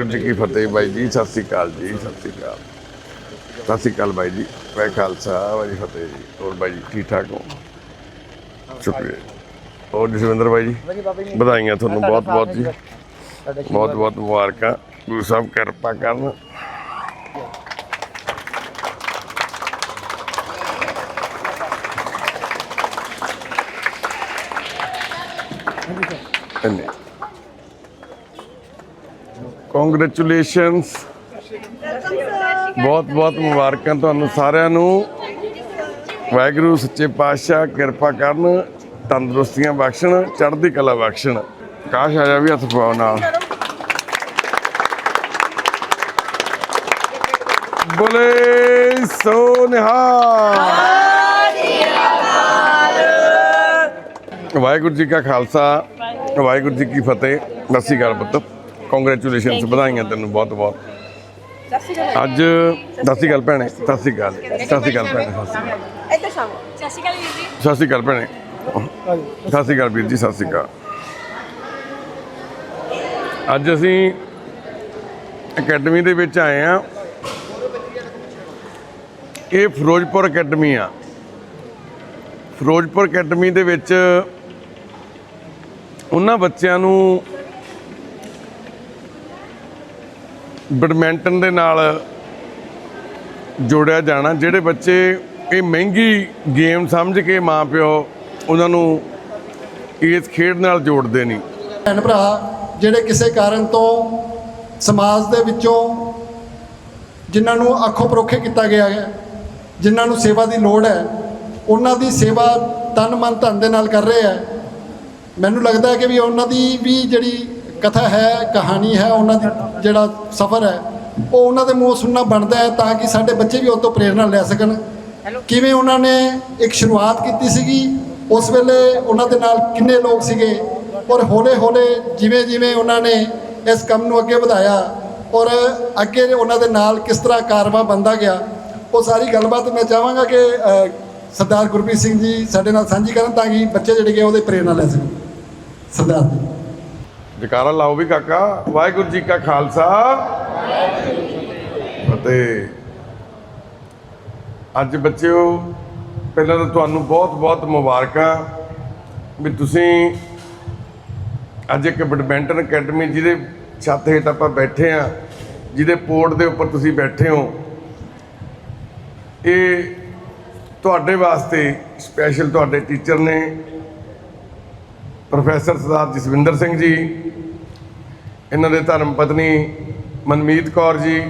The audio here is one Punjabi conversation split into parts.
ਵਾਹਿਗੁਰੂ ਜੀ ਕੀ ਫਤਿਹ ਬਾਈ ਜੀ ਸਤਿ ਸ੍ਰੀ ਅਕਾਲ ਜੀ ਸਤਿ ਸ੍ਰੀ ਅਕਾਲ। ਸਤਿ ਸ੍ਰੀ ਅਕਾਲ ਬਾਈ ਜੀ ਵੈ ਖਾਲਸਾ ਜੀ ਫਤਿਹ ਜੀ। ਹੋਰ ਬਾਈ ਜੀ ਠੀਕ ਠਾਕ ਹੋ? ਸ਼ੁਕਰੀਆ। ਹੋਰ ਜਸਵਿੰਦਰ ਬਾਈ ਜੀ ਵਧਾਈਆਂ ਤੁਹਾਨੂੰ ਬਹੁਤ ਬਹੁਤ ਜੀ। ਬਹੁਤ ਬਹੁਤ ਮੁਬਾਰਕਾਂ। ਗੁਰੂ ਸਾਹਿਬ ਕਿਰਪਾ ਕਰਨ। ਧੰਨੇ ਕੰਗ੍ਰੈਚੁਲੇਸ਼ਨਸ ਬਹੁਤ ਬਹੁਤ ਮੁਬਾਰਕਾਂ ਤੁਹਾਨੂੰ ਸਾਰਿਆਂ ਨੂੰ। ਵਾਹਿਗੁਰੂ, ਸੱਚੇ ਪਾਤਸ਼ਾਹ, ਕਿਰਪਾ ਕਰਨ, ਤੰਦਰੁਸਤੀਆਂ ਬਖਸ਼ਣ, ਚੜ੍ਹਦੀ ਕਲਾ ਬਖਸ਼ਣ। ਕਾਸ਼ ਆਇਆ ਵੀ ਹੱਥ ਪਾਉ ਨਾਲ। ਬੋਲੇ ਸੋ ਨਿਹਾਲ। ਵਾਹਿਗੁਰੂ ਜੀ ਕਾ ਖਾਲਸਾ, ਵਾਹਿਗੁਰੂ ਜੀ ਕੀ ਫਤਿਹ। ਸਤਿ ਸ਼੍ਰੀ ਅਕਾਲ ਪੁੱਤ। ਕੰਗ੍ਰੈਚੁਲੇਸ਼ਨਸ ਵਧਾਈਆਂ ਤੈਨੂੰ ਬਹੁਤ ਬਹੁਤ। ਅੱਜ ਸਤਿ ਸ਼੍ਰੀ ਅਕਾਲ ਭੈਣੇ ਸਤਿ ਸ਼੍ਰੀ ਅਕਾਲ ਸਤਿ ਸ਼੍ਰੀ ਅਕਾਲ ਭੈਣੇ ਇੱਧਰ ਸ਼ਾਮ। ਸਤਿ ਸ਼੍ਰੀ ਅਕਾਲ ਵੀਰ ਜੀ। ਸਤਿ ਸ਼੍ਰੀ ਅਕਾਲ ਭੈਣੇ। ਸਤਿ ਸ਼੍ਰੀ ਅਕਾਲ ਵੀਰ ਜੀ ਸਤਿ ਸ਼੍ਰੀ ਅਕਾਲ। ਅੱਜ ਅਸੀਂ ਅਕੈਡਮੀ ਦੇ ਵਿੱਚ ਆਏ ਆ। ਇਹ ਫਿਰੋਜ਼ਪੁਰ ਅਕੈਡਮੀ ਆ। ਫਿਰੋਜ਼ਪੁਰ ਅਕੈਡਮੀ ਦੇ ਵਿੱਚ ਉਹਨਾਂ ਬੱਚਿਆਂ ਨੂੰ ਬੈਡਮਿੰਟਨ ਦੇ ਨਾਲ ਜੋੜਿਆ ਜਾਣਾ, ਜਿਹੜੇ ਬੱਚੇ ਇਹ ਮਹਿੰਗੀ ਗੇਮ ਸਮਝ ਕੇ ਮਾਪਿਓ ਉਹਨਾਂ ਨੂੰ ਇਸ ਖੇਡ ਨਾਲ ਜੋੜਦੇ ਨਹੀਂ। ਭੈਣ ਭਰਾ, ਜਿਹੜੇ ਕਿਸੇ ਕਾਰਨ ਤੋਂ ਸਮਾਜ ਦੇ ਵਿੱਚੋਂ ਜਿਨ੍ਹਾਂ ਨੂੰ ਅੱਖੋਂ ਪਰੋਖੇ ਕੀਤਾ ਗਿਆ ਹੈ, ਜਿਨ੍ਹਾਂ ਨੂੰ ਸੇਵਾ ਦੀ ਲੋੜ ਹੈ, ਉਹਨਾਂ ਦੀ ਸੇਵਾ ਤਨ ਮਨ ਧਨ ਦੇ ਨਾਲ ਕਰ ਰਹੇ ਹੈ। ਮੈਨੂੰ ਲੱਗਦਾ ਹੈ ਕਿ ਵੀ ਉਹਨਾਂ ਦੀ ਵੀ ਜਿਹੜੀ ਕਥਾ ਹੈ ਕਹਾਣੀ ਹੈ ਉਹਨਾਂ ਦੀ ਜਿਹੜਾ ਸਫ਼ਰ ਹੈ ਉਹ ਉਹਨਾਂ ਦੇ ਮੂੰਹੋਂ ਸੁਣਨਾ ਬਣਦਾ ਹੈ ਤਾਂ ਕਿ ਸਾਡੇ ਬੱਚੇ ਵੀ ਉਹ ਤੋਂ ਪ੍ਰੇਰਣਾ ਲੈ ਸਕਣ। ਕਿਵੇਂ ਉਹਨਾਂ ਨੇ ਇੱਕ ਸ਼ੁਰੂਆਤ ਕੀਤੀ ਸੀਗੀ ਉਸ ਵੇਲੇ ਉਹਨਾਂ ਦੇ ਨਾਲ ਕਿੰਨੇ ਲੋਕ ਸੀਗੇ ਔਰ ਹੌਲੇ ਹੌਲੇ ਜਿਵੇਂ ਜਿਵੇਂ ਉਹਨਾਂ ਨੇ ਇਸ ਕੰਮ ਨੂੰ ਅੱਗੇ ਵਧਾਇਆ ਔਰ ਅੱਗੇ ਉਹਨਾਂ ਦੇ ਨਾਲ ਕਿਸ ਤਰ੍ਹਾਂ ਕਾਰਵਾ ਬੰਦਾ ਗਿਆ ਉਹ ਸਾਰੀ ਗੱਲਬਾਤ ਮੈਂ ਚਾਹਾਂਗਾ ਕਿ ਸਰਦਾਰ ਗੁਰਪ੍ਰੀਤ ਸਿੰਘ ਜੀ ਸਾਡੇ ਨਾਲ ਸਾਂਝੀ ਕਰਨ ਤਾਂ ਕਿ ਬੱਚੇ ਜਿਹੜੇ ਕਿ ਉਹਦੇ ਪ੍ਰੇਰਣਾ ਲੈ ਸਕਣ। ਸਰਦਾਰ ਜੀ। ਜਕਾਰਾ ਲਾਓ ਵੀ ਕਾਕਾ, ਵਾਹਿਗੁਰੂ ਜੀ ਕਾ ਖਾਲਸਾ। ਫਤਿਹ ਅੱਜ ਬੱਚਿਓ, ਪਹਿਲਾਂ ਤਾਂ ਤੁਹਾਨੂੰ ਬਹੁਤ ਬਹੁਤ ਮੁਬਾਰਕਾਂ ਵੀ ਤੁਸੀਂ ਅੱਜ ਇੱਕ ਬੈਡਮਿੰਟਨ ਅਕੈਡਮੀ ਜਿਹਦੇ ਛੱਤ ਹੇਠ ਆਪਾਂ ਬੈਠੇ ਆ, ਜਿਹਦੇ ਪੋਰਟ ਦੇ ਉੱਪਰ ਤੁਸੀਂ ਬੈਠੇ ਹੋ। ਇਹ ਤੁਹਾਡੇ ਵਾਸਤੇ ਸਪੈਸ਼ਲ ਤੁਹਾਡੇ ਟੀਚਰ ਨੇ ਪ੍ਰੋਫੈਸਰ ਸਰਦਾਰ ਜਸਵਿੰਦਰ ਸਿੰਘ ਜੀ, ਇਹਨਾਂ ਦੇ ਧਰਮ ਪਤਨੀ ਮਨਮੀਤ ਕੌਰ ਜੀ,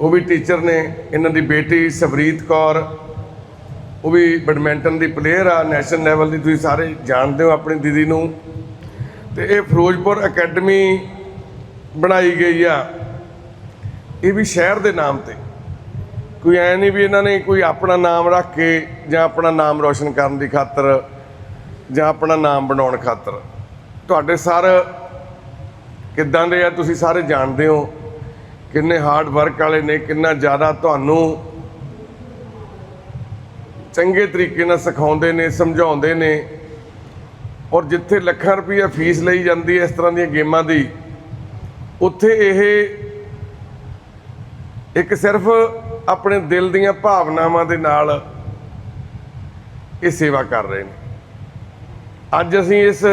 ਉਹ ਵੀ ਟੀਚਰ ਨੇ, ਇਹਨਾਂ ਦੀ ਬੇਟੀ ਸਵਰੀਤ ਕੌਰ, ਉਹ ਵੀ ਬੈਡਮਿੰਟਨ ਦੀ ਪਲੇਅਰ ਆ ਨੈਸ਼ਨਲ ਲੈਵਲ ਦੀ ਤੁਸੀਂ ਸਾਰੇ ਜਾਣਦੇ ਹੋ ਆਪਣੀ ਦੀਦੀ ਨੂੰ। ਤੇ ਇਹ ਫਿਰੋਜ਼ਪੁਰ ਅਕੈਡਮੀ ਬਣਾਈ ਗਈ ਆ। ਇਹ ਵੀ ਸ਼ਹਿਰ ਦੇ ਨਾਮ ਤੇ। ਕੋਈ ਐ ਨਹੀਂ ਵੀ ਇਹਨਾਂ ਨੇ ਕੋਈ ਆਪਣਾ ਨਾਮ ਰੱਖ ਕੇ ਜਾਂ ਆਪਣਾ ਨਾਮ ਰੋਸ਼ਨ ਕਰਨ ਦੀ ਖਾਤਰ ਜਾਂ ਆਪਣਾ ਨਾਮ ਬਣਾਉਣ ਖਾਤਰ। ਤੁਹਾਡੇ ਸਰ ਕਿੱਦਾਂ ਦੇ ਆ, ਤੁਸੀਂ ਸਾਰੇ ਜਾਣਦੇ ਹੋ ਕਿੰਨੇ ਹਾਰਡ ਵਰਕ ਵਾਲੇ ਨੇ, ਕਿੰਨਾ ਜ਼ਿਆਦਾ ਤੁਹਾਨੂੰ ਚੰਗੇ ਤਰੀਕੇ ਨਾਲ ਸਿਖਾਉਂਦੇ ਨੇ, ਸਮਝਾਉਂਦੇ ਨੇ। ਔਰ ਜਿੱਥੇ ਲੱਖਾਂ ਰੁਪਈਆ ਫੀਸ ਲਈ ਜਾਂਦੀ ਹੈ ਇਸ ਤਰ੍ਹਾਂ ਦੀਆਂ ਗੇਮਾਂ ਦੀ, ਉੱਥੇ ਇਹ ਇੱਕ ਸਿਰਫ ਆਪਣੇ ਦਿਲ ਦੀਆਂ ਭਾਵਨਾਵਾਂ ਦੇ ਨਾਲ ਇਹ ਸੇਵਾ ਕਰ ਰਹੇ ਨੇ। ਅੱਜ ਅਸੀਂ ਇਸ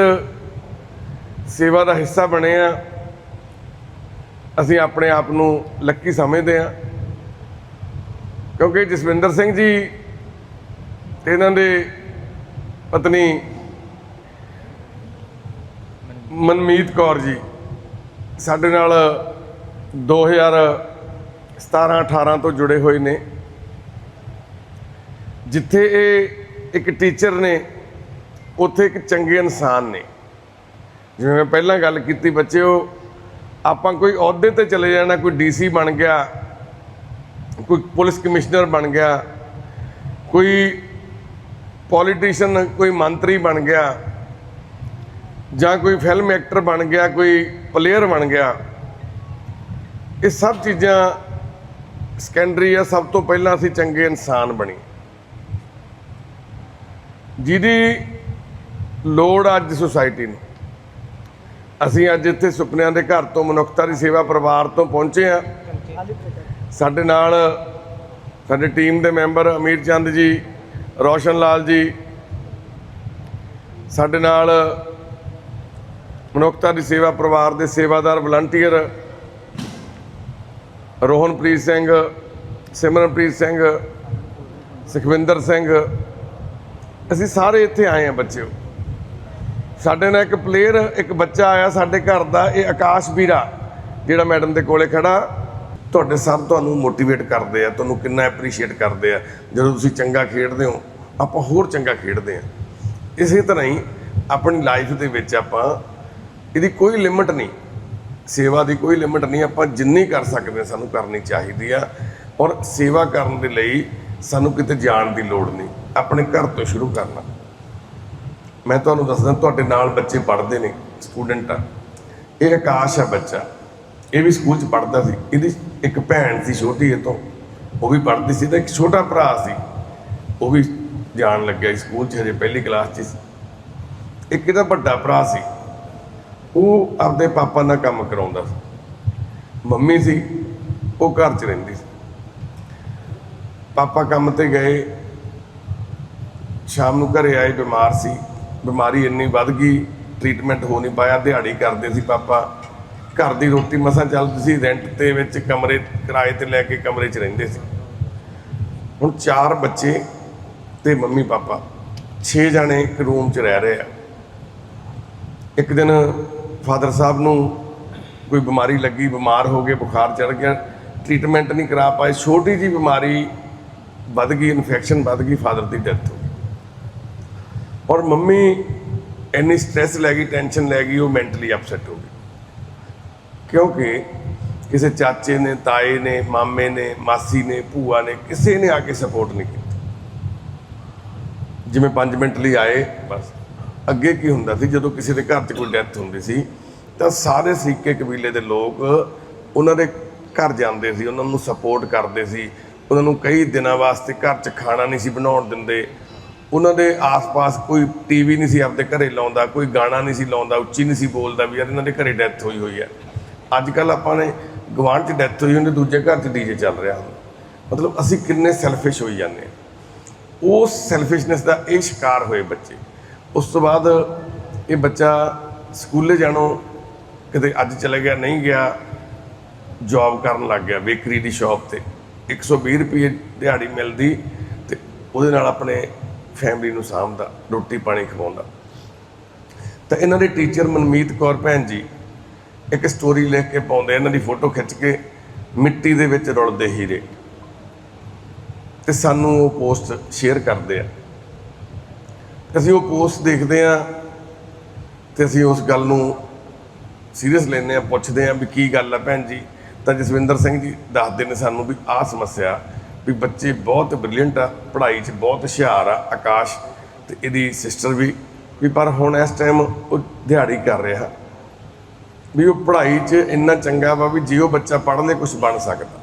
ਸੇਵਾ ਦਾ ਹਿੱਸਾ ਬਣੇ ਆ ਅਸੀਂ ਆਪਣੇ ਆਪ ਨੂੰ ਲੱਕੀ ਸਮਝਦੇ ਆ ਕਿਉਂਕਿ ਜਸਵਿੰਦਰ ਸਿੰਘ ਜੀ ਤੇ ਇਹਨਾਂ ਦੇ ਪਤਨੀ ਮਨਮੀਤ ਕੌਰ ਜੀ, ਸਾਡੇ ਨਾਲ 2017 18 ਤੋਂ ਜੁੜੇ ਹੋਏ ਨੇ। ਜਿੱਥੇ ਇਹ ਇੱਕ ਟੀਚਰ ਨੇ ਉੱਥੇ ਇੱਕ ਚੰਗੇ ਇਨਸਾਨ ਨੇ। ਜਿਵੇਂ ਮੈਂ ਪਹਿਲਾਂ ਗੱਲ ਕੀਤੀ, ਬੱਚਿਓ, ਆਪਾਂ ਕੋਈ ਅਹੁਦੇ ਤੇ ਚਲੇ ਜਾਣਾ, ਕੋਈ ਡੀਸੀ ਬਣ ਗਿਆ, ਕੋਈ ਪੁਲਿਸ ਕਮਿਸ਼ਨਰ ਬਣ ਗਿਆ, ਕੋਈ ਪੋਲੀਟੀਸ਼ੀਅਨ, ਕੋਈ ਮੰਤਰੀ ਬਣ ਗਿਆ, ਜਾਂ ਕੋਈ ਫਿਲਮ ਐਕਟਰ ਬਣ ਗਿਆ, ਕੋਈ ਪਲੇਅਰ ਬਣ ਗਿਆ, ਇਹ ਸਭ ਚੀਜ਼ਾਂ ਸੈਕੰਡਰੀ ਆ। ਸਭ ਤੋਂ ਪਹਿਲਾਂ ਅਸੀਂ ਚੰਗੇ ਇਨਸਾਨ ਬਣੀ ਜਿਹਦੀ ਲੋੜ ਅੱਜ ਸੁਸਾਇਟੀ ਨੂੰ। ਅਸੀਂ ਅੱਜ ਇੱਥੇ ਸੁਪਨਿਆਂ ਦੇ ਘਰ ਤੋਂ, ਮਨੁੱਖਤਾ ਦੀ ਸੇਵਾ ਪਰਿਵਾਰ ਤੋਂ ਪਹੁੰਚੇ ਆ ਸਾਡੇ ਨਾਲ ਸਾਡੀ ਟੀਮ ਦੇ ਮੈਂਬਰ ਅਮੀਰ ਚੰਦ ਜੀ, ਰੋਸ਼ਨ ਲਾਲ ਜੀ, ਸਾਡੇ ਨਾਲ ਮਨੁੱਖਤਾ ਦੀ ਸੇਵਾ ਪਰਿਵਾਰ ਦੇ ਸੇਵਾਦਾਰ ਵਲੰਟੀਅਰ ਰੋਹਨਪ੍ਰੀਤ ਸਿੰਘ, ਸਿਮਰਨਪ੍ਰੀਤ ਸਿੰਘ, ਸੁਖਵਿੰਦਰ ਸਿੰਘ। ਅਸੀਂ ਸਾਰੇ ਇੱਥੇ ਆਏ ਆ ਬੱਚਿਓ। ਸਾਡੇ ਨਾਲ ਇੱਕ ਪਲੇਅਰ ਇੱਕ ਬੱਚਾ ਆਇਆ ਸਾਡੇ ਘਰ ਦਾ, ਇਹ ਆਕਾਸ਼ ਵੀਰਾ, ਜਿਹੜਾ ਮੈਡਮ ਦੇ ਕੋਲੇ ਖੜਾ। ਤੁਹਾਡੇ ਸਭ ਤੁਹਾਨੂੰ ਮੋਟੀਵੇਟ ਕਰਦੇ ਆ, ਤੁਹਾਨੂੰ ਕਿੰਨਾ ਐਪਰੀਸ਼ੀਏਟ ਕਰਦੇ ਆ। ਜਦੋਂ ਤੁਸੀਂ ਚੰਗਾ ਖੇਡਦੇ ਹੋ, ਆਪਾਂ ਹੋਰ ਚੰਗਾ ਖੇਡਦੇ ਆ। ਇਸੇ ਤਰ੍ਹਾਂ ਹੀ ਆਪਣੀ ਲਾਈਫ ਦੇ ਵਿੱਚ ਆਪਾਂ, ਇਹਦੀ ਕੋਈ ਲਿਮਿਟ ਨਹੀਂ। ਸੇਵਾ ਦੀ ਕੋਈ ਲਿਮਿਟ ਨਹੀਂ, ਆਪਾਂ ਜਿੰਨੀ ਕਰ ਸਕਦੇ ਹਾਂ ਸਾਨੂੰ ਕਰਨੀ ਚਾਹੀਦੀ ਆ। ਔਰ ਸੇਵਾ ਕਰਨ ਦੇ ਲਈ ਸਾਨੂੰ ਕਿਤੇ ਜਾਣ ਦੀ ਲੋੜ ਨਹੀਂ। ਆਪਣੇ ਘਰ ਤੋਂ ਸ਼ੁਰੂ ਕਰਨਾ। ਮੈਂ ਤੁਹਾਨੂੰ ਦੱਸਦਾ, ਤੁਹਾਡੇ ਨਾਲ ਬੱਚੇ ਪੜ੍ਹਦੇ ਨੇ ਸਟੂਡੈਂਟ ਆ। ਇਹ ਆਕਾਸ਼ ਆ ਬੱਚਾ। ਇਹ ਵੀ ਸਕੂਲ ਚ ਪੜ੍ਹਦਾ ਸੀ। ਇਹਦੀ ਇੱਕ ਭੈਣ ਸੀ ਛੋਟੀ ਇਹ ਤੋਂ। ਉਹ ਵੀ ਪੜ੍ਹਦੀ ਸੀ ਤੇ ਇੱਕ ਛੋਟਾ ਭਰਾ ਸੀ। ਉਹ ਵੀ ਜਾਣ ਲੱਗਿਆ ਸਕੂਲ ਚ, ਹਜੇ ਪਹਿਲੀ ਕਲਾਸ ਚ ਸੀ। ਇੱਕ ਇਹਦਾ ਵੱਡਾ ਭਰਾ ਸੀ। ਉਹ ਆਪਦੇ ਪਾਪਾ ਨਾਲ ਕੰਮ ਕਰਾਉਂਦਾ ਸੀ। ਮੰਮੀ ਸੀ, ਉਹ ਘਰ 'ਚ ਰਹਿੰਦੀ ਸੀ। ਪਾਪਾ ਕੰਮ ਤੇ ਗਏ। ਸ਼ਾਮ ਨੂੰ ਘਰੇ ਆਏ, ਬਿਮਾਰ ਸੀ। ਬਿਮਾਰੀ ਇੰਨੀ ਵੱਧ ਗਈ ਟ੍ਰੀਟਮੈਂਟ ਹੋ ਨਹੀਂ ਪਾਇਆ, ਦਿਹਾੜੀ ਕਰਦੇ ਸੀ ਪਾਪਾ। ਘਰ ਦੀ ਰੋਟੀ ਮਸਾਂ ਚੱਲਦੀ ਸੀ ਰੈਂਟ ਤੇ ਵਿੱਚ ਕਮਰੇ ਕਿਰਾਏ ਤੇ ਲੈ ਕੇ ਕਮਰੇ 'ਚ ਰਹਿੰਦੇ ਸੀ। ਹੁਣ ਚਾਰ ਬੱਚੇ ਤੇ ਮੰਮੀ ਪਾਪਾ 6 ਜਾਣੇ ਇੱਕ ਰੂਮ 'ਚ ਰਹਿ ਰਹੇ ਆ। ਇੱਕ ਦਿਨ ਫਾਦਰ ਸਾਹਿਬ ਨੂੰ ਕੋਈ ਬਿਮਾਰੀ ਲੱਗੀ, ਬਿਮਾਰ ਹੋ ਗਏ, ਬੁਖਾਰ ਚੜ ਗਿਆ ਟ੍ਰੀਟਮੈਂਟ ਨਹੀਂ ਕਰਾ ਪਾਏ, ਛੋਟੀ ਜੀ ਬਿਮਾਰੀ ਵੱਧ ਗਈ ਇਨਫੈਕਸ਼ਨ ਵੱਧ ਗਈ, ਫਾਦਰ ਦੀ ਡੈਥ ਹੋ ਔਰ ਮੰਮੀ ਇੰਨੀ ਸਟ੍ਰੈਸ ਲੈ ਗਈ ਟੈਨਸ਼ਨ ਲੈ ਗਈ, ਉਹ ਮੈਂਟਲੀ ਅਪਸੈਟ ਹੋ ਗਈ। ਕਿਉਂਕਿ ਕਿਸੇ ਚਾਚੇ ਨੇ, ਤਾਏ ਨੇ, ਮਾਮੇ ਨੇ, ਮਾਸੀ ਨੇ, ਭੂਆ ਨੇ ਕਿਸੇ ਨੇ ਆ ਕੇ ਸਪੋਰਟ ਨਹੀਂ ਕੀਤੀ। ਜਿਵੇਂ 5 ਮਿੰਟ ਲਈ ਆਏ, ਬਸ। ਅੱਗੇ ਕੀ ਹੁੰਦਾ ਸੀ, ਜਦੋਂ ਕਿਸੇ ਦੇ ਘਰ 'ਚ ਕੋਈ ਡੈਥ ਹੁੰਦੀ ਸੀ, ਤਾਂ ਸਾਰੇ ਸਰੀਕੇ ਕਬੀਲੇ ਦੇ ਲੋਕ ਉਹਨਾਂ ਦੇ ਘਰ ਜਾਂਦੇ ਸੀ, ਉਹਨਾਂ ਨੂੰ ਸਪੋਰਟ ਕਰਦੇ ਸੀ। ਉਹਨਾਂ ਨੂੰ ਕਈ ਦਿਨਾਂ ਵਾਸਤੇ ਘਰ 'ਚ ਖਾਣਾ ਨਹੀਂ ਸੀ ਬਣਾਉਣ ਦਿੰਦੇ। ਉਹਨਾਂ ਦੇ ਆਸ-ਪਾਸ ਕੋਈ ਟੀਵੀ ਨਹੀਂ ਸੀ ਆਪਦੇ ਘਰੇ ਲਾਉਂਦਾ, ਕੋਈ ਗਾਣਾ ਨਹੀਂ ਸੀ ਲਾਉਂਦਾ, ਉੱਚੀ ਨਹੀਂ ਸੀ ਬੋਲਦਾ ਵੀ ਯਾਰ ਇਹਨਾਂ ਦੇ ਘਰੇ ਡੈਥ ਹੋਈ ਹੋਈ ਹੈ। ਅੱਜ ਕੱਲ ਆਪਾਂ ਨੇ ਗਵਾਂਢ 'ਚ ਡੈਥ ਹੋਈ ਹੁੰਦੀ, ਦੂਜੇ ਘਰ 'ਚ ਡੀਜੇ ਚੱਲ ਰਿਹਾ। ਹੁੰਦਾ ਮਤਲਬ ਅਸੀਂ ਕਿੰਨੇ ਸੈਲਫਿਸ਼ ਹੋਈ ਜਾਂਦੇ ਹਾਂ। ਉਸ ਸੈਲਫਿਸ਼ਨੈਸ ਦਾ ਇਹ ਸ਼ਿਕਾਰ ਹੋਏ ਬੱਚੇ। ਉਸ ਤੋਂ ਬਾਅਦ ਇਹ ਬੱਚਾ ਸਕੂਲੇ ਜਾਣੋ ਕਿਤੇ ਅੱਜ ਚਲੇ ਗਿਆ, ਨਹੀਂ ਗਿਆ ਜੌਬ ਕਰਨ ਲੱਗ ਗਿਆ ਬੇਕਰੀ ਦੀ ਸ਼ਾਪ ਤੇ। 120 ਰੁਪਏ ਦਿਹਾੜੀ ਮਿਲਦੀ ਤੇ ਉਹਦੇ ਨਾਲ ਆਪਣੇ ਫੈਮਿਲੀ ਨੂੰ ਸਾਂਭਦਾ, ਰੋਟੀ ਪਾਣੀ ਖਵਾਉਂਦਾ। ਤਾਂ ਇਹਨਾਂ ਦੇ ਟੀਚਰ ਮਨਮੀਤ ਕੌਰ ਭੈਣ ਜੀ ਇੱਕ ਸਟੋਰੀ ਲਿਖ ਕੇ ਪਾਉਂਦੇ, ਇਹਨਾਂ ਦੀ ਫੋਟੋ ਖਿੱਚ ਕੇ ਮਿੱਟੀ ਦੇ ਵਿੱਚ ਰੁਲਦੇ ਹੀਰੇ। ਤੇ ਸਾਨੂੰ ਉਹ ਪੋਸਟ ਸ਼ੇਅਰ ਕਰਦੇ ਆ। ਅਸੀਂ ਉਹ ਪੋਸਟ ਦੇਖਦੇ ਆ ਤੇ ਅਸੀਂ ਉਸ ਗੱਲ ਨੂੰ ਸੀਰੀਅਸ ਲੈਂਦੇ ਆ, ਪੁੱਛਦੇ ਆ ਵੀ ਕੀ ਗੱਲ ਆ ਭੈਣ ਜੀ? ਤਾਂ ਜਸਵਿੰਦਰ ਸਿੰਘ ਜੀ ਦੱਸਦੇ ਨੇ ਸਾਨੂੰ ਵੀ ਆਹ ਸਮੱਸਿਆ ਵੀ ਬੱਚੇ ਬਹੁਤ ਬ੍ਰਿਲੀਅੰਟ ਆ, ਪੜ੍ਹਾਈ 'ਚ ਬਹੁਤ ਹੁਸ਼ਿਆਰ ਆ, ਆਕਾਸ਼ ਤੇ ਇਹਦੀ ਸਿਸਟਰ ਵੀ ਵੀ ਪਰ ਹੁਣ ਇਸ ਟਾਈਮ ਉਹ ਦਿਹਾੜੀ ਕਰ ਰਿਹਾ। ਵੀ ਉਹ ਪੜ੍ਹਾਈ 'ਚ ਇੰਨਾ ਚੰਗਾ ਵਾ ਵੀ ਜੇ ਉਹ ਬੱਚਾ ਪੜ੍ਹ ਲੇ ਕੁਝ ਬਣ ਸਕਦਾ।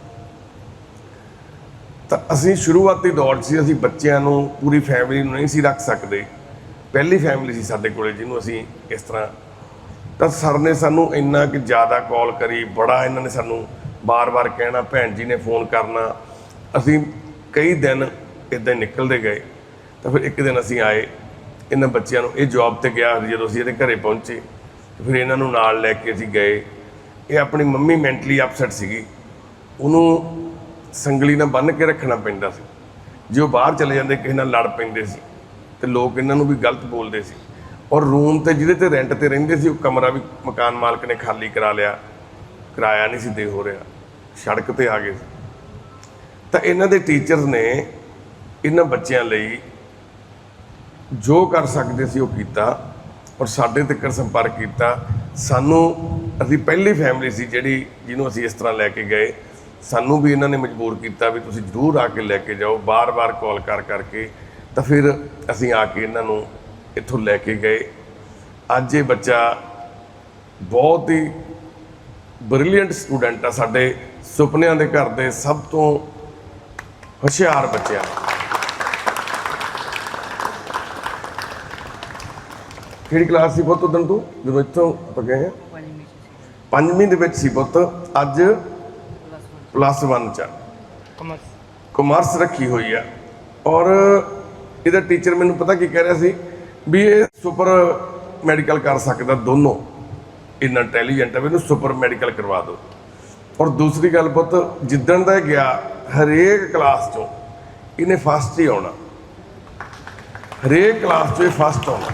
ਤਾਂ ਅਸੀਂ ਸ਼ੁਰੂਆਤੀ ਦੌਰ 'ਚ ਸੀ, ਅਸੀਂ ਬੱਚਿਆਂ ਨੂੰ ਪੂਰੀ ਫੈਮਿਲੀ ਨੂੰ ਨਹੀਂ ਸੀ ਰੱਖ ਸਕਦੇ। ਪਹਿਲੀ ਫੈਮਿਲੀ ਸੀ ਸਾਡੇ ਕੋਲੇ ਜਿਹਨੂੰ ਅਸੀਂ ਇਸ ਤਰ੍ਹਾਂ ਤਾਂ ਸਰ ਨੇ ਸਾਨੂੰ ਇੰਨਾ ਕਿ ਜ਼ਿਆਦਾ ਕਾਲ ਕਰੀ, ਬੜਾ ਇਹਨਾਂ ਨੇ ਸਾਨੂੰ ਬਾਰ-ਬਾਰ ਕਹਿਣਾ, ਭੈਣ ਜੀ ਨੇ ਫੋਨ ਕਰਨਾ। ਅਸੀਂ ਕਈ ਦਿਨ ਇਦਾਂ ਨਿਕਲਦੇ ਗਏ ਤਾਂ ਫਿਰ ਇੱਕ ਦਿਨ ਅਸੀਂ ਆਏ, ਇਹਨਾਂ ਬੱਚਿਆਂ ਨੂੰ ਇਹ ਜੌਬ ਤੇ ਗਿਆ ਜਦੋਂ ਅਸੀਂ ਇਹਦੇ ਘਰੇ ਪਹੁੰਚੇ, ਫਿਰ ਇਹਨਾਂ ਨੂੰ ਨਾਲ ਲੈ ਕੇ ਅਸੀਂ ਗਏ। ਇਹ ਆਪਣੀ ਮੰਮੀ ਮੈਂਟਲੀ ਅਪਸੈਟ ਸੀਗੀ। ਉਹਨੂੰ ਸੰਗਲੀ ਨਾਲ ਬੰਨ੍ਹ ਕੇ ਰੱਖਣਾ ਪੈਂਦਾ ਸੀ। ਜੇ ਉਹ ਬਾਹਰ ਚਲੇ ਜਾਂਦੇ, ਕਿਸੇ ਨਾਲ ਲੜ ਪੈਂਦੇ ਸੀ ਤੇ ਲੋਕ ਇਹਨਾਂ ਨੂੰ ਵੀ ਗਲਤ ਬੋਲਦੇ ਸੀ। ਔਰ ਰੂਮ ਤੇ ਜਿਹਦੇ ਤੇ ਰੈਂਟ ਤੇ ਰਹਿੰਦੇ ਸੀ, ਉਹ ਕਮਰਾ ਵੀ ਮਕਾਨ ਮਾਲਕ ਨੇ ਖਾਲੀ ਕਰਾ ਲਿਆ। ਕਿਰਾਇਆ ਨਹੀਂ ਸੀ ਦੇ ਹੋ ਰਿਹਾ। ਸੜਕ ਤੇ ਆ ਗਏ ਸੀ। ਤਾਂ ਇਹਨਾਂ ਦੇ ਟੀਚਰਸ ਨੇ ਇਹਨਾਂ ਬੱਚਿਆਂ ਲਈ ਜੋ ਕਰ ਸਕਦੇ ਸੀ ਉਹ ਕੀਤਾ ਔਰ ਸਾਡੇ ਤੱਕ ਸੰਪਰਕ ਕੀਤਾ। ਸਾਨੂੰ, ਅਸੀਂ ਪਹਿਲੀ ਫੈਮਿਲੀ ਸੀ ਜਿਹੜੀ ਜਿਹਨੂੰ ਅਸੀਂ ਇਸ ਤਰ੍ਹਾਂ ਲੈ ਕੇ ਗਏ। ਸਾਨੂੰ ਵੀ ਇਹਨਾਂ ਨੇ ਮਜਬੂਰ ਕੀਤਾ ਵੀ ਤੁਸੀਂ ਜ਼ਰੂਰ ਆ ਕੇ ਲੈ ਕੇ ਜਾਓ, ਬਾਰ-ਬਾਰ ਕਾਲ ਕਰ ਕਰਕੇ ਤਾਂ ਫਿਰ ਅਸੀਂ ਆ ਕੇ ਇਹਨਾਂ ਨੂੰ ਇੱਥੋਂ ਲੈ ਕੇ ਗਏ। ਅੱਜ ਇਹ ਬੱਚਾ ਬਹੁਤ ਹੀ ਬ੍ਰਿਲੀਅੰਟ ਸਟੂਡੈਂਟ ਆ ਸਾਡੇ ਸੁਪਨਿਆਂ ਦੇ ਘਰ ਦੇ ਸਭ ਤੋਂ ਹੁਸ਼ਿਆਰ ਬੱਚਿਆ। ਕਿਹੜੀ ਕਲਾਸ ਸੀ ਬਹੁਤ ਉਦੋਂ ਤੂੰ? ਜਦੋਂ ਇੱਥੋਂ ਆਪਾਂ ਗਏ ਹਾਂ ਪੰਜਵੀਂ ਦੇ ਵਿੱਚ ਸੀ ਪੁੱਤ। ਅੱਜ ਪਲੱਸ 1 ਚ ਕਮਰਸ ਰੱਖੀ ਹੋਈ ਆ। ਔਰ ਇਹਦਾ ਟੀਚਰ ਮੈਨੂੰ ਪਤਾ ਕੀ ਕਹਿ ਰਿਹਾ ਸੀ? ਵੀ ਇਹ ਸੁਪਰ ਮੈਡੀਕਲ ਕਰ ਸਕਦਾ ਦੋਨੋਂ। ਇੰਨਾ ਇੰਟੈਲੀਜੈਂਟ ਹੈ ਵੀ ਇਹਨੂੰ ਸੁਪਰ ਮੈਡੀਕਲ ਕਰਵਾ ਦਿਓ। ਔਰ ਦੂਸਰੀ ਗੱਲ ਪੁੱਤ, ਜਿੱਦਣ ਦਾ ਇਹ ਗਿਆ, ਹਰੇਕ ਕਲਾਸ ਚੋਂ ਇਹਨੇ ਫਸਟ ਹੀ ਆਉਣਾ। ਹਰੇਕ ਕਲਾਸ ਚੋਂ ਇਹ ਫਸਟ ਆਉਣਾ।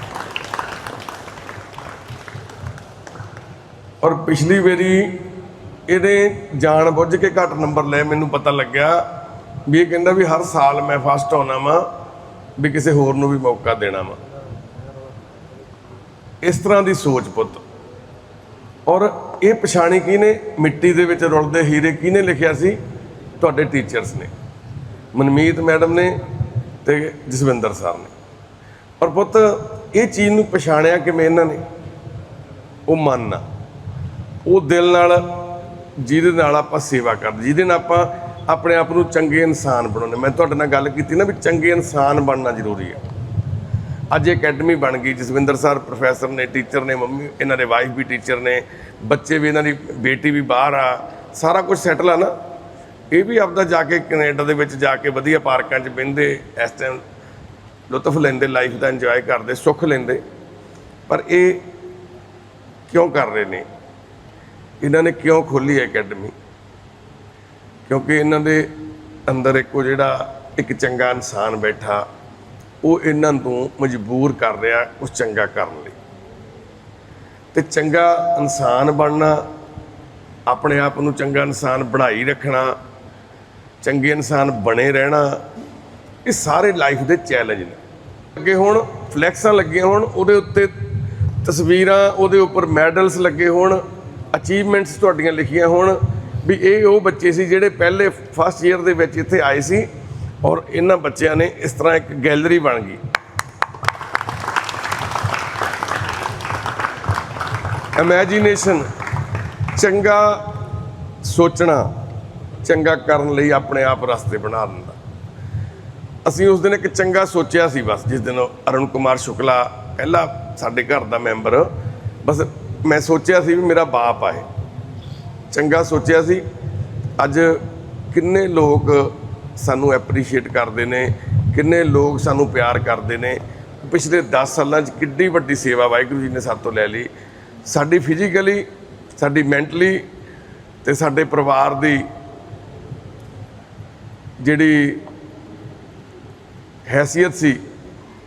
ਔਰ ਪਿਛਲੀ ਵਾਰੀ ਇਹਨੇ ਜਾਣ ਬੁੱਝ ਕੇ ਘੱਟ ਨੰਬਰ ਲਏ, ਮੈਨੂੰ ਪਤਾ ਲੱਗਿਆ ਵੀ ਇਹ ਕਹਿੰਦਾ ਵੀ ਹਰ ਸਾਲ ਮੈਂ ਫਸਟ ਆਉਣਾ ਵਾਂ, ਵੀ ਕਿਸੇ ਹੋਰ ਨੂੰ ਵੀ ਮੌਕਾ ਦੇਣਾ ਵਾਂ। ਇਸ ਤਰ੍ਹਾਂ ਦੀ ਸੋਚ ਪੁੱਤ। ਔਰ ਇਹ ਪਛਾਣੀ ਕਿਹਨੇ? ਮਿੱਟੀ ਦੇ ਵਿੱਚ ਰੁਲਦੇ ਹੀਰੇ ਕਿਹਨੇ ਲਿਖਿਆ ਸੀ? ਤੁਹਾਡੇ ਟੀਚਰਸ ਨੇ। ਮਨਮੀਤ ਮੈਡਮ ਨੇ ਤੇ ਜਸਵਿੰਦਰ ਸਰ ਨੇ। ਔਰ ਪੁੱਤ, ਇਹ ਚੀਜ਼ ਨੂੰ ਪਛਾਣਿਆ ਕਿਵੇਂ ਇਹਨਾਂ ਨੇ? ਉਹ ਮੰਨਣਾ ਉਹ ਦਿਲ ਨਾਲ, ਜਿਹਦੇ ਨਾਲ ਆਪਾਂ ਸੇਵਾ ਕਰਦੇ, ਜਿਹਦੇ ਨਾਲ ਆਪਾਂ ਆਪਣੇ ਆਪ ਨੂੰ ਚੰਗੇ ਇਨਸਾਨ ਬਣਾਉਂਦੇ। ਮੈਂ ਤੁਹਾਡੇ ਨਾਲ ਗੱਲ ਕੀਤੀ ਨਾ ਵੀ ਚੰਗੇ ਇਨਸਾਨ ਬਣਨਾ ਜ਼ਰੂਰੀ ਹੈ। ਅੱਜ ਅਕੈਡਮੀ ਬਣ ਗਈ, ਜਸਵਿੰਦਰ ਸਰ ਪ੍ਰੋਫੈਸਰ ਨੇ ਟੀਚਰ ਨੇ, ਮੰਮੀ, ਇਹਨਾਂ ਦੇ ਵਾਈਫ ਵੀ ਟੀਚਰ ਨੇ, ਬੱਚੇ ਵੀ ਇਹਨਾਂ ਦੀ, ਬੇਟੀ ਵੀ ਬਾਹਰ ਆ, ਸਾਰਾ ਕੁਝ ਸੈਟਲ ਆ ਨਾ। ਇਹ ਵੀ ਆਪਦਾ ਜਾ ਕੇ ਕੈਨੇਡਾ ਦੇ ਵਿੱਚ ਜਾ ਕੇ ਵਧੀਆ ਪਾਰਕਾਂ 'ਚ ਬਹਿੰਦੇ, ਇਸ ਟਾਈਮ ਲੁਤਫ ਲੈਂਦੇ ਲਾਈਫ ਦਾ ਇੰਜੋਏ ਕਰਦੇ, ਸੁੱਖ ਲੈਂਦੇ। ਪਰ ਇਹ ਕਿਉਂ ਕਰ ਰਹੇ ਨੇ? ਇਹਨਾਂ ਨੇ ਕਿਉਂ ਖੋਲੀ ਅਕੈਡਮੀ? ਕਿਉਂਕਿ ਇਹਨਾਂ ਦੇ ਅੰਦਰ ਇੱਕੋ ਜਿਹੜਾ ਇੱਕ ਚੰਗਾ ਇਨਸਾਨ ਬੈਠਾ ਉਹ ਇਹਨਾਂ ਨੂੰ ਮਜਬੂਰ ਕਰ ਰਿਹਾ ਉਸ ਚੰਗਾ ਕਰਨ ਲਈ। ਤੇ ਚੰਗਾ ਇਨਸਾਨ ਬਣਨਾ, ਆਪਣੇ ਆਪ ਨੂੰ ਚੰਗਾ ਇਨਸਾਨ ਬਣਾਈ ਰੱਖਣਾ, ਚੰਗੇ ਇਨਸਾਨ ਬਣੇ ਰਹਿਣਾ, ਇਹ ਸਾਰੇ ਲਾਈਫ ਦੇ ਚੈਲੰਜ ਨੇ। ਅੱਗੇ ਹੁਣ ਫਲੈਕਸਾਂ ਲੱਗੀਆਂ ਹੋਣ, ਉਹਦੇ ਉੱਤੇ ਤਸਵੀਰਾਂ, ਉਹਦੇ ਉੱਪਰ ਮੈਡਲਸ ਲੱਗੇ ਹੋਣ ਅਚੀਵਮੈਂਟਸ ਤੁਹਾਡੀਆਂ ਲਿਖੀਆਂ ਹੋਣ, ਵੀ ਇਹ ਉਹ ਬੱਚੇ ਸੀ ਜਿਹੜੇ ਪਹਿਲੇ ਫਸਟ ਈਅਰ ਦੇ ਵਿੱਚ ਇੱਥੇ ਆਏ ਸੀ ਔਰ ਇਹਨਾਂ ਬੱਚਿਆਂ ਨੇ ਇਸ ਤਰ੍ਹਾਂ ਇੱਕ ਗੈਲਰੀ ਬਣ ਗਈ। ਇਮੇਜਿਨੇਸ਼ਨ ਚੰਗਾ ਸੋਚਣਾ, ਚੰਗਾ ਕਰਨ ਲਈ ਆਪਣੇ ਆਪ ਰਸਤੇ ਬਣਾ ਦਿੰਦਾ। ਅਸੀਂ ਉਸ ਦਿਨ ਇੱਕ ਚੰਗਾ ਸੋਚਿਆ ਸੀ ਬਸ, ਜਿਸ ਦਿਨ ਅਰੁਣ ਕੁਮਾਰ ਸ਼ੁਕਲਾ ਪਹਿਲਾ ਸਾਡੇ ਘਰ ਦਾ ਮੈਂਬਰ, ਬਸ ਮੈਂ ਸੋਚਿਆ ਸੀ ਵੀ ਮੇਰਾ ਬਾਪ ਆਏ। ਚੰਗਾ ਸੋਚਿਆ ਸੀ। ਅੱਜ ਕਿੰਨੇ ਲੋਕ ਸਾਨੂੰ ਐਪਰੀਸ਼ੀਏਟ ਕਰਦੇ ਨੇ, ਕਿੰਨੇ ਲੋਕ ਸਾਨੂੰ ਪਿਆਰ ਕਰਦੇ ਨੇ। ਪਿਛਲੇ 10 ਸਾਲਾਂ 'ਚ ਕਿੱਡੀ ਵੱਡੀ ਸੇਵਾ ਵਾਹਿਗੁਰੂ ਜੀ ਨੇ ਸਾਡੇ ਤੋਂ ਲੈ ਲਈ। ਸਾਡੀ ਫਿਜ਼ੀਕਲੀ ਸਾਡੀ ਮੈਂਟਲੀ ਤੇ ਸਾਡੇ ਪਰਿਵਾਰ ਦੀ ਜਿਹੜੀ ਹੈਸੀਅਤ ਸੀ,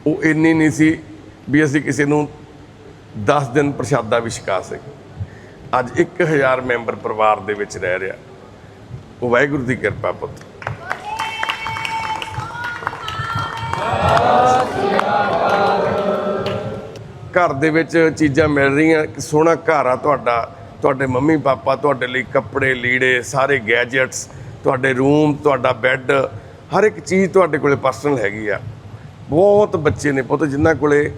ਉਹ ਇੰਨੀ ਨਹੀਂ ਸੀ ਵੀ ਅਸੀਂ ਕਿਸੇ ਨੂੰ 10 ਦਿਨ ਪ੍ਰਸ਼ਾਦਾ ਵੀ ਛਕਾ ਸਕੀਏ। ਅੱਜ 1000 ਮੈਂਬਰ ਪਰਿਵਾਰ ਦੇ ਵਿੱਚ ਰਹਿ ਰਿਹਾ। ਉਹ ਵਾਹਿਗੁਰੂ ਦੀ ਕਿਰਪਾ ਪੁੱਤ। ਘਰ ਦੇ ਵਿੱਚ ਚੀਜ਼ਾਂ ਮਿਲ ਰਹੀਆਂ, ਇੱਕ ਸੋਹਣਾ ਘਰ ਆ ਤੁਹਾਡਾ, ਤੁਹਾਡੇ ਮੰਮੀ ਪਾਪਾ, ਤੁਹਾਡੇ ਲਈ ਕੱਪੜੇ, ਲੀੜੇ, ਸਾਰੇ ਗੈਜਟਸ ਤੁਹਾਡੇ ਰੂਮ ਤੁਹਾਡਾ ਬੈੱਡ ਹਰ ਇੱਕ ਚੀਜ਼ ਤੁਹਾਡੇ ਕੋਲੇ ਪਰਸਨਲ ਹੈਗੀ ਆ। ਬਹੁਤ ਬੱਚੇ ਨੇ ਪੁੱਤ, ਜਿਨ੍ਹਾਂ ਕੋਲੇ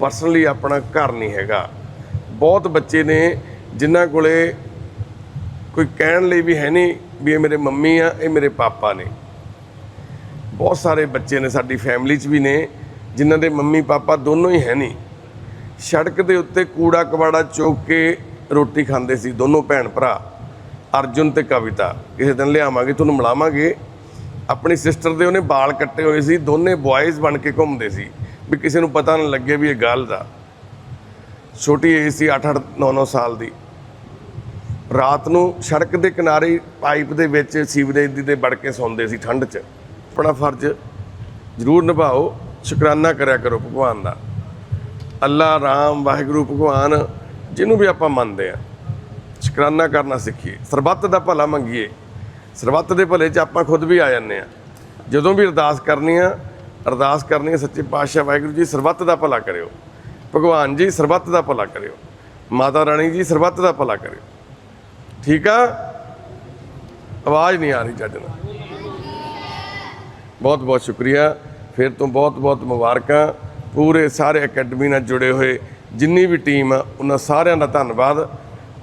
ਪਰਸਨਲੀ ਆਪਣਾ ਘਰ ਨਹੀਂ ਹੈਗਾ। ਬਹੁਤ ਬੱਚੇ ਨੇ ਜਿਨ੍ਹਾਂ ਕੋਲੇ ਕੋਈ ਕਹਿਣ ਲਈ ਵੀ ਹੈ ਨਹੀਂ ਵੀ ਇਹ ਮੇਰੇ ਮੰਮੀ ਆ, ਇਹ ਮੇਰੇ ਪਾਪਾ ਨੇ। ਬਹੁਤ ਸਾਰੇ ਬੱਚੇ ਨੇ, ਸਾਡੀ ਫੈਮਿਲੀ 'ਚ ਵੀ ਨੇ, ਜਿਨ੍ਹਾਂ ਦੇ ਮੰਮੀ ਪਾਪਾ ਦੋਨੋਂ ਹੀ ਹੈ ਨਹੀਂ। ਸੜਕ ਦੇ ਉੱਤੇ ਕੂੜਾ ਕਵਾੜਾ ਚੁੱਕ ਕੇ ਰੋਟੀ ਖਾਂਦੇ ਸੀ ਦੋਨੋਂ ਭੈਣ ਭਰਾ, ਅਰਜੁਨ ਤੇ ਕਵਿਤਾ। ਕਿਸੇ ਦਿਨ ਲਿਆਵਾਂਗੇ, ਤੁਹਾਨੂੰ ਮਿਲਾਵਾਂਗੇ। ਆਪਣੀ ਸਿਸਟਰ ਦੇ ਉਹਨੇ ਵਾਲ ਕੱਟੇ ਹੋਏ ਸੀ, ਦੋਨੇ ਬॉयਜ਼ ਬਣ ਕੇ ਘੁੰਮਦੇ ਸੀ। ਵੀ ਕਿਸੇ ਨੂੰ ਪਤਾ ਨਾ ਲੱਗੇ ਵੀ ਇਹ ਗੱਲ ਦਾ। ਛੋਟੀ ਏਜ ਸੀ 8-8 9-9 ਸਾਲ ਦੀ। ਰਾਤ ਨੂੰ ਸੜਕ ਦੇ ਕਿਨਾਰੇ ਪਾਈਪ ਦੇ ਵਿੱਚ ਸੀਵਰੇਜ ਦੀ ਦੇ ਵੜ ਕੇ ਸੌਂਦੇ ਸੀ, ਠੰਡ 'ਚ। ਆਪਣਾ ਫਰਜ਼ ਜ਼ਰੂਰ ਨਿਭਾਓ, ਸ਼ੁਕਰਾਨਾ ਕਰਿਆ ਕਰੋ ਭਗਵਾਨ ਦਾ। ਅੱਲਾ, ਰਾਮ, ਵਾਹਿਗੁਰੂ, ਭਗਵਾਨ, ਜਿਹਨੂੰ ਵੀ ਆਪਾਂ ਮੰਨਦੇ ਆ ਸ਼ੁਕਰਾਨਾ ਕਰਨਾ ਸਿੱਖੀਏ। ਸਰਬੱਤ ਦਾ ਭਲਾ ਮੰਗੀਏ। ਸਰਬੱਤ ਦੇ ਭਲੇ 'ਚ ਆਪਾਂ ਖੁਦ ਵੀ ਆ ਜਾਂਦੇ ਆ ਜਦੋਂ ਵੀ ਅਰਦਾਸ ਕਰਨੀ ਆ, ਅਰਦਾਸ ਕਰਨੀ ਆ ਸੱਚੇ ਪਾਤਸ਼ਾਹ ਵਾਹਿਗੁਰੂ ਜੀ, ਸਰਬੱਤ ਦਾ ਭਲਾ ਕਰਿਓ। ਭਗਵਾਨ ਜੀ, ਸਰਬੱਤ ਦਾ ਭਲਾ ਕਰਿਓ। ਮਾਤਾ ਰਾਣੀ ਜੀ, ਸਰਬੱਤ ਦਾ ਭਲਾ ਕਰਿਓ। ਠੀਕ ਆ? ਆਵਾਜ਼ ਨਹੀਂ ਆ ਰਹੀ ਚੱਜ ਨਾਲ। ਬਹੁਤ ਬਹੁਤ ਸ਼ੁਕਰੀਆ। ਫਿਰ ਤੋਂ ਬਹੁਤ ਬਹੁਤ ਮੁਬਾਰਕਾਂ। ਪੂਰੇ ਸਾਰੇ ਅਕੈਡਮੀ ਨਾਲ ਜੁੜੇ ਹੋਏ ਜਿੰਨੀ ਵੀ ਟੀਮ ਆ, ਉਹਨਾਂ ਸਾਰਿਆਂ ਦਾ ਧੰਨਵਾਦ।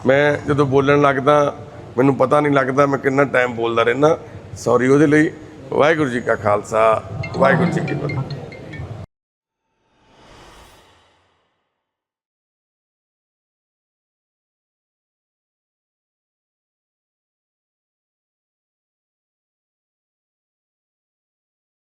ਮੈਂ ਜਦੋਂ ਬੋਲਣ ਲੱਗਦਾ, ਮੈਨੂੰ ਪਤਾ ਨਹੀਂ ਲੱਗਦਾ ਮੈਂ ਕਿੰਨਾ ਟਾਈਮ ਬੋਲਦਾ ਰਹਿਣਾ ਸੌਰੀ ਉਹਦੇ ਲਈ। ਵਾਹਿਗੁਰੂ ਜੀ ਕਾ ਖਾਲਸਾ। ਵਾਹਿਗੁਰੂ ਜੀ ਕੀ ਫਤਿਹ।